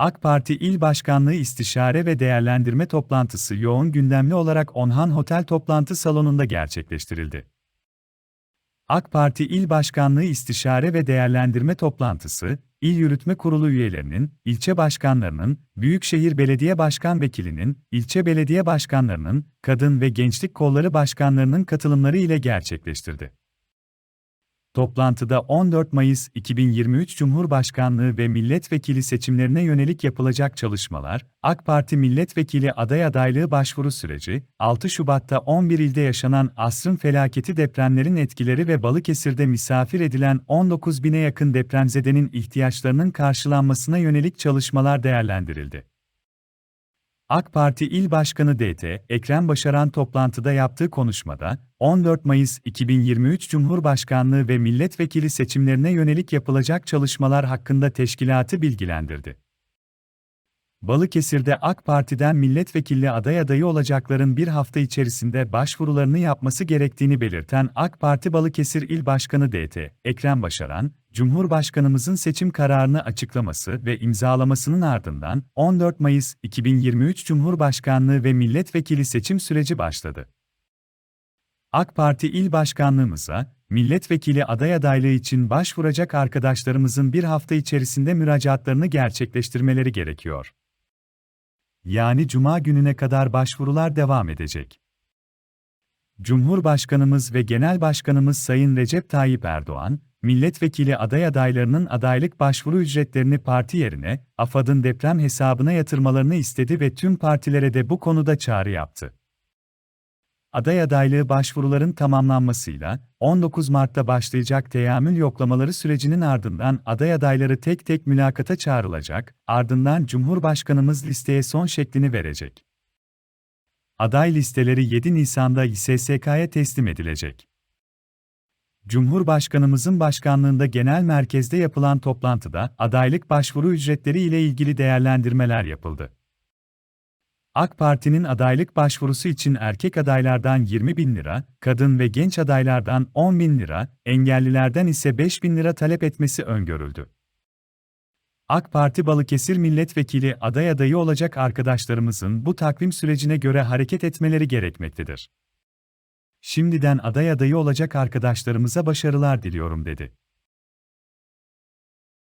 AK Parti İl Başkanlığı İstişare ve Değerlendirme Toplantısı yoğun gündemli olarak Onhan Hotel toplantı salonunda gerçekleştirildi. AK Parti İl Başkanlığı İstişare ve Değerlendirme Toplantısı, İl Yürütme Kurulu üyelerinin, ilçe başkanlarının, Büyükşehir Belediye Başkan Vekilinin, ilçe belediye başkanlarının, kadın ve gençlik kolları başkanlarının katılımları ile gerçekleştirdi. Toplantıda 14 Mayıs 2023 Cumhurbaşkanlığı ve milletvekili seçimlerine yönelik yapılacak çalışmalar, AK Parti milletvekili aday adaylığı başvuru süreci, 6 Şubat'ta 11 ilde yaşanan asrın felaketi depremlerin etkileri ve Balıkesir'de misafir edilen 19 bine yakın depremzedenin ihtiyaçlarının karşılanmasına yönelik çalışmalar değerlendirildi. AK Parti İl Başkanı DT, Ekrem Başaran toplantıda yaptığı konuşmada, 14 Mayıs 2023 Cumhurbaşkanlığı ve milletvekili seçimlerine yönelik yapılacak çalışmalar hakkında teşkilatı bilgilendirdi. Balıkesir'de AK Parti'den milletvekilli aday adayı olacakların bir hafta içerisinde başvurularını yapması gerektiğini belirten AK Parti Balıkesir İl Başkanı DT, Ekrem Başaran, Cumhurbaşkanımızın seçim kararını açıklaması ve imzalamasının ardından 14 Mayıs 2023 Cumhurbaşkanlığı ve milletvekili seçim süreci başladı. AK Parti İl Başkanlığımıza, milletvekili aday adaylığı için başvuracak arkadaşlarımızın bir hafta içerisinde müracaatlarını gerçekleştirmeleri gerekiyor. Yani Cuma gününe kadar başvurular devam edecek. Cumhurbaşkanımız ve Genel Başkanımız Sayın Recep Tayyip Erdoğan, milletvekili aday adaylarının adaylık başvuru ücretlerini parti yerine, AFAD'ın deprem hesabına yatırmalarını istedi ve tüm partilere de bu konuda çağrı yaptı. Aday adaylığı başvuruların tamamlanmasıyla, 19 Mart'ta başlayacak teamül yoklamaları sürecinin ardından aday adayları tek tek mülakata çağrılacak, ardından Cumhurbaşkanımız listeye son şeklini verecek. Aday listeleri 7 Nisan'da İSSK'ya teslim edilecek. Cumhurbaşkanımızın başkanlığında genel merkezde yapılan toplantıda adaylık başvuru ücretleri ile ilgili değerlendirmeler yapıldı. AK Parti'nin adaylık başvurusu için erkek adaylardan 20 bin lira, kadın ve genç adaylardan 10 bin lira, engellilerden ise 5 bin lira talep etmesi öngörüldü. AK Parti Balıkesir Milletvekili aday adayı olacak arkadaşlarımızın bu takvim sürecine göre hareket etmeleri gerekmektedir. Şimdiden aday adayı olacak arkadaşlarımıza başarılar diliyorum dedi.